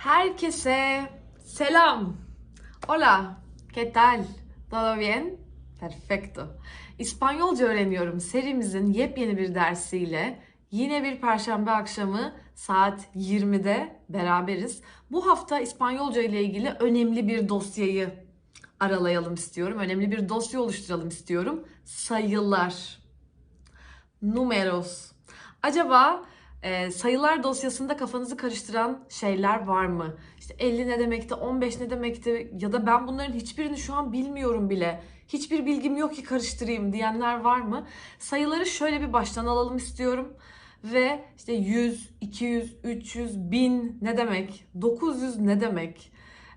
Herkese selam. Hola, ¿qué tal? ¿Todo bien? Perfecto. İspanyolca öğreniyorum serimizin yepyeni bir dersiyle yine bir perşembe akşamı saat 20'de beraberiz. Bu hafta İspanyolca ile ilgili önemli bir dosyayı aralayalım istiyorum. Önemli bir dosya oluşturalım istiyorum. Sayılar. Numeros. Acaba e, sayılar dosyasında kafanızı karıştıran şeyler var mı? İşte 50 ne demekti, 15 ne demekti ya da ben bunların hiçbirini şu an bilmiyorum bile. Hiçbir bilgim yok ki karıştırayım diyenler var mı? Sayıları şöyle bir baştan alalım istiyorum. Ve işte 100, 200, 300, 1000 ne demek? 900 ne demek?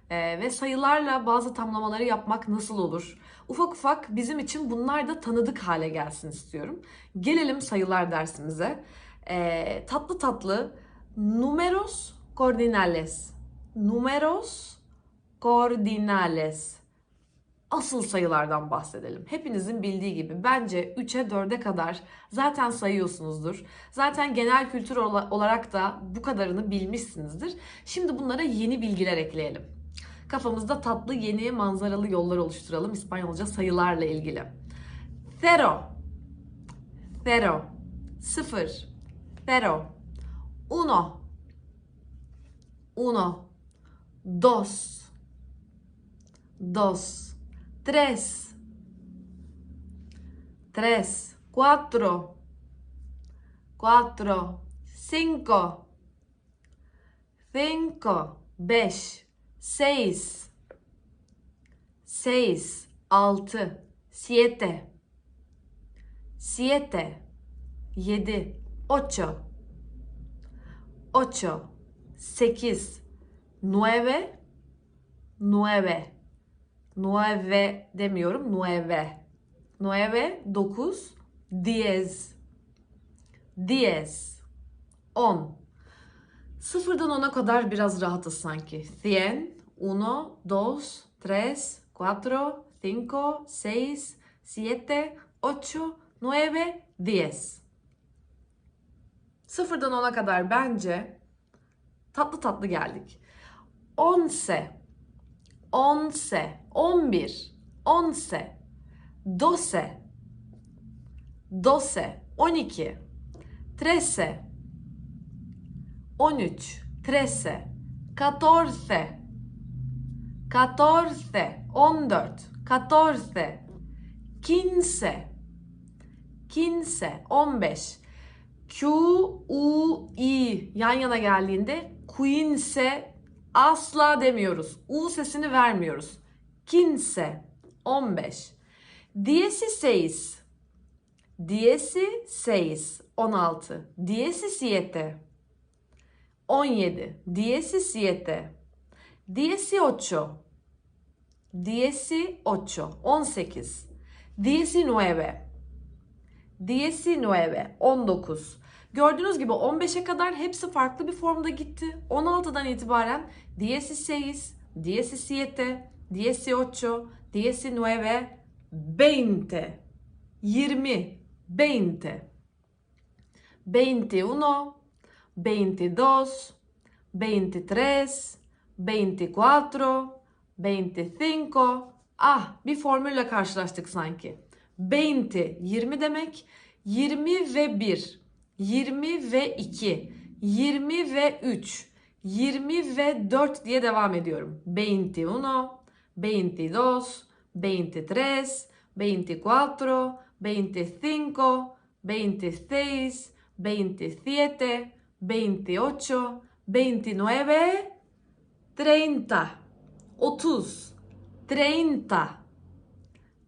Ee, ve sayılarla bazı tamlamaları yapmak nasıl olur? Ufak ufak bizim için bunlar da tanıdık hale gelsin istiyorum. Gelelim sayılar dersimize. Ee, tatlı tatlı numeros cordinales. Numeros cordinales. Asıl sayılardan bahsedelim. Hepinizin bildiği gibi bence 3'e 4'e kadar zaten sayıyorsunuzdur. Zaten genel kültür ola- olarak da bu kadarını bilmişsinizdir. Şimdi bunlara yeni bilgiler ekleyelim. Kafamızda tatlı yeni manzaralı yollar oluşturalım İspanyolca sayılarla ilgili. Zero, zero, sıfır, zero, uno, uno, dos, dos, tres, tres, cuatro, cuatro, cinco, cinco, beş, seis, seis, altı, siete, siete, yedi, ocho, ocho, sekiz, nueve, nueve, nueve demiyorum, nueve, nueve, dokuz, diez, diez, on, Sıfırdan ona kadar biraz rahatız sanki. Cien, uno, dos, tres, cuatro, cinco, seis, siete, ocho, nueve, diez. Sıfırdan ona kadar bence tatlı tatlı geldik. Once, once, on bir, once, doce, doce, on iki, trece, 13, 13, 14, 14, 14, 14, 15, 15, 15. Q, U, I yan yana geldiğinde quince asla demiyoruz. U sesini vermiyoruz. Quince, 15. Dieciséis, dieciséis, 16. Diecisiete, 17, 17, 18, 18, 18, 19, 19, 19. Gördüğünüz gibi 15'e kadar hepsi farklı bir formda gitti. 16'dan itibaren 16, 17, 18, 19, 20, 20, 20, 21, 22, 23, 24, 25. Ah bir formülle karşılaştık sanki. 20, 20 demek. 20 ve 1, 20 ve 2, 20 ve 3, 20 ve 4 diye devam ediyorum. 21, 22, 23, 24, 25, 26, 27, 28, 29, 30, 30, 30,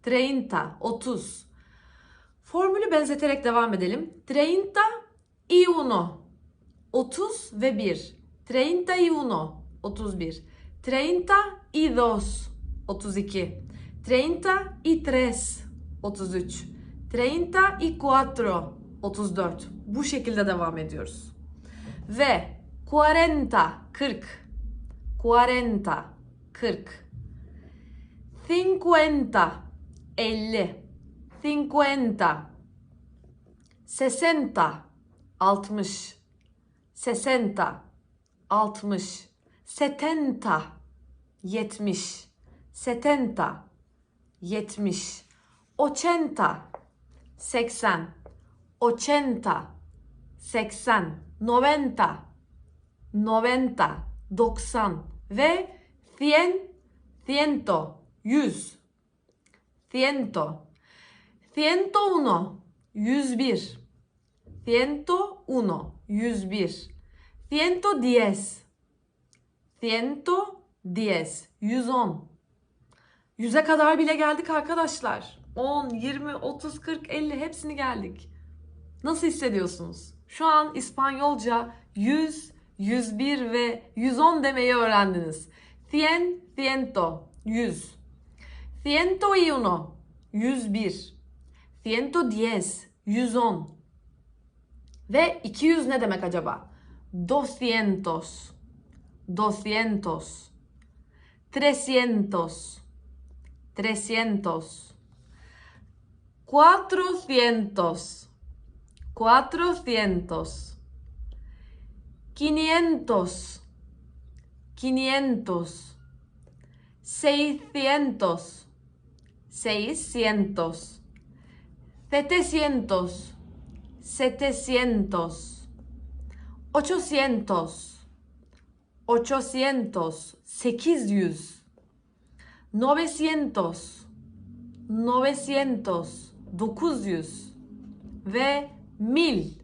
30, 30. Formülü benzeterek devam edelim. 30 y 1, 30 ve 1. 31, 31. 30 y 2, 32. 30 y 3, 33. 30 y 4, 34. Bu şekilde devam ediyoruz. Ve 40, 40. 40, 40. 50, 50. 50. 60, 60. 60. setenta, yetmiş. Setenta, yetmiş. Ochenta, seksen. Ochenta, seksen. Noventa, noventa, doksan. Ve cien, ciento, yüz. Ciento. Ciento uno, yüz bir. Ciento uno, yüz bir. Ciento diez. Ciento diez, yüz on. Yüze kadar bile geldik arkadaşlar. 10, 20, 30, 40, 50 hepsini geldik. Nasıl hissediyorsunuz? Şu an İspanyolca 100, 101 ve 110 demeyi öğrendiniz. Cien, ciento, 100. Ciento y uno, 101. 110, 110. Ve 200 ne demek acaba? 200, 200, 300, 300, 400, 400, 500, 500, 600, 600. Setecientos, setecientos. Ochocientos, ochocientos. Sekiz yüz. Novecientos, novecientos. Dokuz yüz. Ve mil.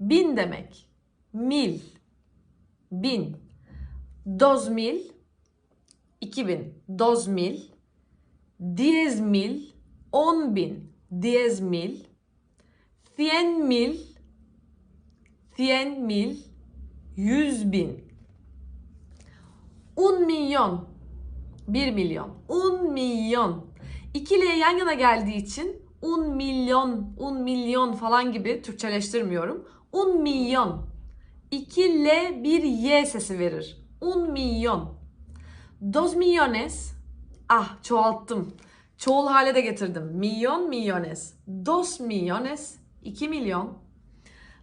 Bin demek. Mil. Bin. Dos mil. iki bin. Dos mil. Diez mil. On bin. Diez mil. Cien mil. Cien mil. Yüz bin. Un milyon. Bir milyon. Un milyon. İkili yan yana geldiği için un milyon, un milyon falan gibi Türkçeleştirmiyorum. Un milyon. 2 L bir Y sesi verir. Un milyon. Dos millones. Ah çoğalttım. Çoğul hale de getirdim. Milyon millones. Dos millones. 2 milyon.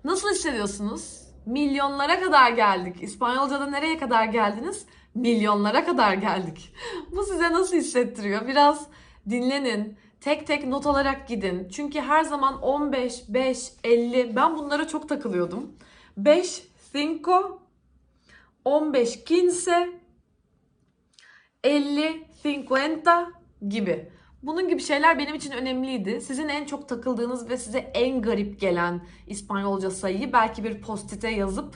Nasıl hissediyorsunuz? Milyonlara kadar geldik. İspanyolca'da nereye kadar geldiniz? Milyonlara kadar geldik. Bu size nasıl hissettiriyor? Biraz dinlenin. Tek tek not alarak gidin. Çünkü her zaman 15, 5, 50 ben bunlara çok takılıyordum. 5, 5, 15, 15, 50, 50 gibi. Bunun gibi şeyler benim için önemliydi. Sizin en çok takıldığınız ve size en garip gelen İspanyolca sayıyı belki bir postite yazıp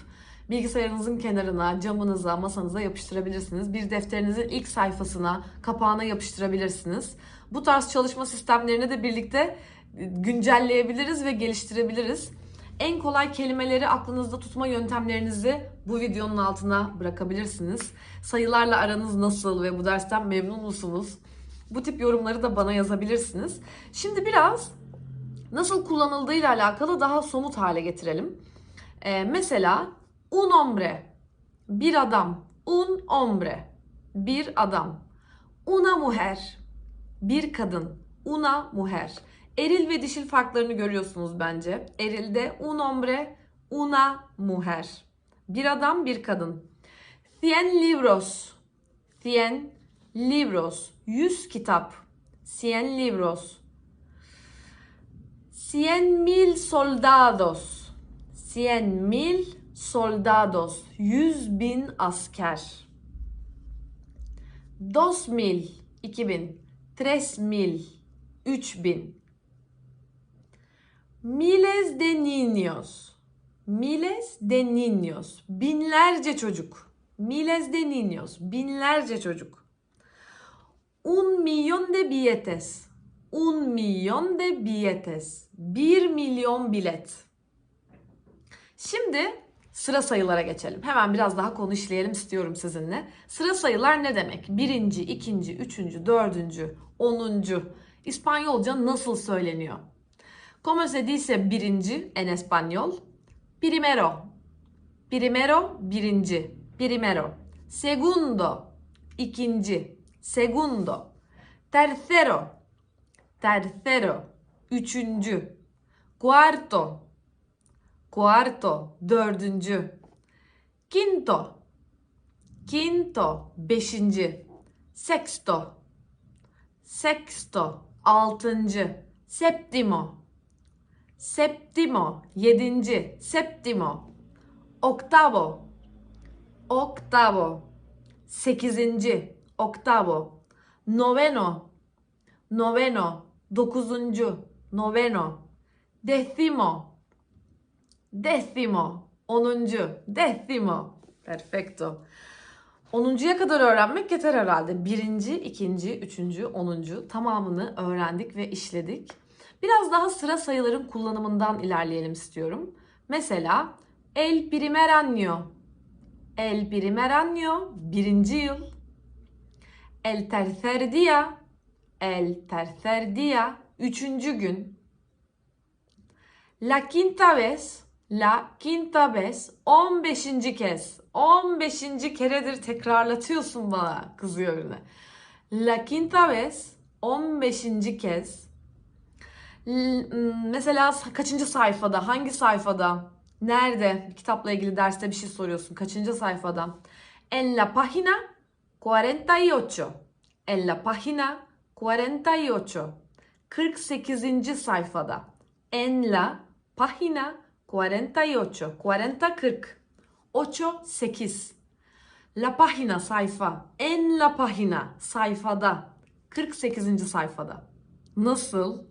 bilgisayarınızın kenarına, camınıza, masanıza yapıştırabilirsiniz. Bir defterinizin ilk sayfasına, kapağına yapıştırabilirsiniz. Bu tarz çalışma sistemlerini de birlikte güncelleyebiliriz ve geliştirebiliriz. En kolay kelimeleri aklınızda tutma yöntemlerinizi bu videonun altına bırakabilirsiniz. Sayılarla aranız nasıl ve bu dersten memnun musunuz? Bu tip yorumları da bana yazabilirsiniz. Şimdi biraz nasıl kullanıldığıyla alakalı daha somut hale getirelim. Ee, mesela un hombre, bir adam. Un hombre, bir adam. Una mujer, bir kadın. Una mujer. Eril ve dişil farklarını görüyorsunuz bence. Erilde un hombre, una mujer. Bir adam, bir kadın. Cien libros. Cien libros. Yüz kitap. Cien libros. Cien mil soldados. Cien mil soldados. Yüz bin asker. Dos mil. iki bin. Tres mil. Üç bin. Miles de niños. Miles de niños. Binlerce çocuk. Miles de niños. Binlerce çocuk. Un millón de billetes. Un millón de billetes. Bir milyon bilet. Şimdi sıra sayılara geçelim. Hemen biraz daha konu işleyelim istiyorum sizinle. Sıra sayılar ne demek? Birinci, ikinci, üçüncü, dördüncü, onuncu. İspanyolca nasıl söyleniyor? Como se dice birinci en español? Primero. Primero birinci. Primero. Segundo. ikinci. Segundo. Tercero. Tercero. Üçüncü. Cuarto. Cuarto. Dördüncü. Quinto. Quinto, beşinci. Sexto, sexto, altıncı. Septimo, septimo, yedinci. Septimo, octavo, octavo. Sekizinci, octavo. Noveno, noveno. Dokuzuncu, noveno. Decimo, decimo. Onuncu, decimo. Perfecto. Onuncuya kadar öğrenmek yeter herhalde. Birinci, ikinci, üçüncü, onuncu tamamını öğrendik ve işledik. Biraz daha sıra sayıların kullanımından ilerleyelim istiyorum. Mesela el primer año. El primer año, birinci yıl. El tercer día, el tercer día, üçüncü gün. La quinta vez, la quinta vez, 15. kez. 15. keredir tekrarlatıyorsun bana, kızıyor birine. La quinta vez, 15. kez. L- m, Mesela kaçıncı sayfada, hangi sayfada, nerede, kitapla ilgili derste bir şey soruyorsun, kaçıncı sayfada? En la página 48. En la página 48. 48. sayfada. En la página 48. 40 40. 8 8. La página sayfa. En la página sayfada. 48. sayfada. Nasıl?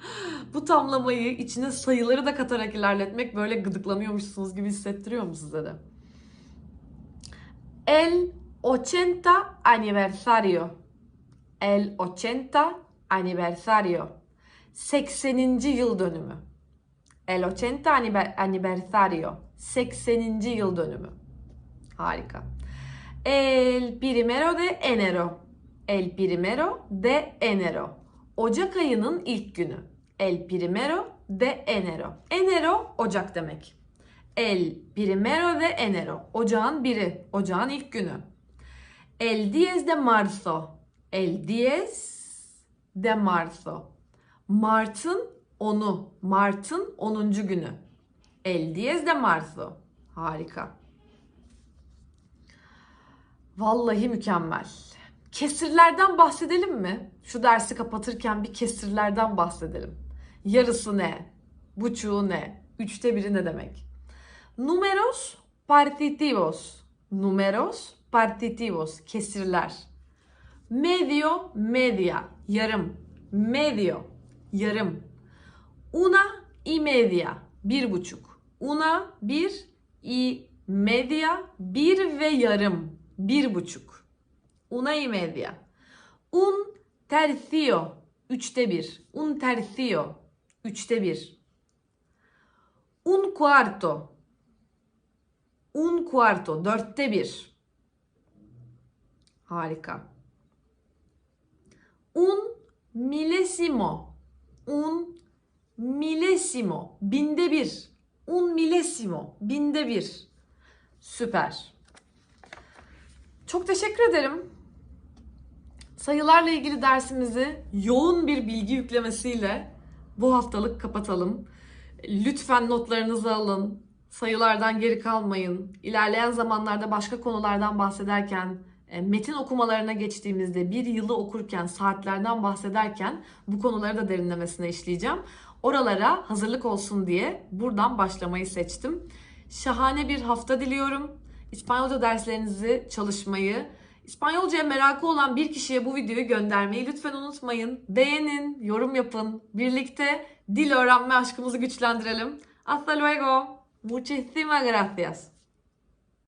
Bu tamlamayı içine sayıları da katarak ilerletmek böyle gıdıklanıyormuşsunuz gibi hissettiriyor mu size de? El 80 aniversario. El 80 aniversario. 80. yıl dönümü. El 80 aniver- aniversario. 80. yıl dönümü. Harika. El primero de enero. El primero de enero. Ocak ayının ilk günü. El primero de enero. Enero Ocak demek. El primero de enero. Ocağın biri. Ocağın ilk günü. El 10 de marzo. El 10 de marzo. Mart'ın 10'u. Mart'ın 10. günü. El 10 de marzo. Harika. Vallahi mükemmel. Kesirlerden bahsedelim mi? Şu dersi kapatırken bir kesirlerden bahsedelim. Yarısı ne? Buçuğu ne? Üçte biri ne demek? Numeros partitivos. Numeros partitivos. Kesirler. Medio, media. Yarım. Medio. Yarım. Una y media. Bir buçuk. Una bir y media. Bir ve yarım. Bir buçuk. Una y media. Un tercio. Üçte bir. Un tercio. Üçte bir. Un cuarto. Un cuarto. Dörtte bir. Harika. Un milesimo. Un milesimo. Binde bir. Un milesimo. Binde bir. Süper. Çok teşekkür ederim. Sayılarla ilgili dersimizi yoğun bir bilgi yüklemesiyle bu haftalık kapatalım. Lütfen notlarınızı alın. Sayılardan geri kalmayın. İlerleyen zamanlarda başka konulardan bahsederken, metin okumalarına geçtiğimizde bir yılı okurken, saatlerden bahsederken bu konuları da derinlemesine işleyeceğim. Oralara hazırlık olsun diye buradan başlamayı seçtim. Şahane bir hafta diliyorum. İspanyolca derslerinizi çalışmayı, İspanyolcaya merakı olan bir kişiye bu videoyu göndermeyi lütfen unutmayın. Beğenin, yorum yapın. Birlikte dil öğrenme aşkımızı güçlendirelim. Hasta luego. Muchísimas gracias.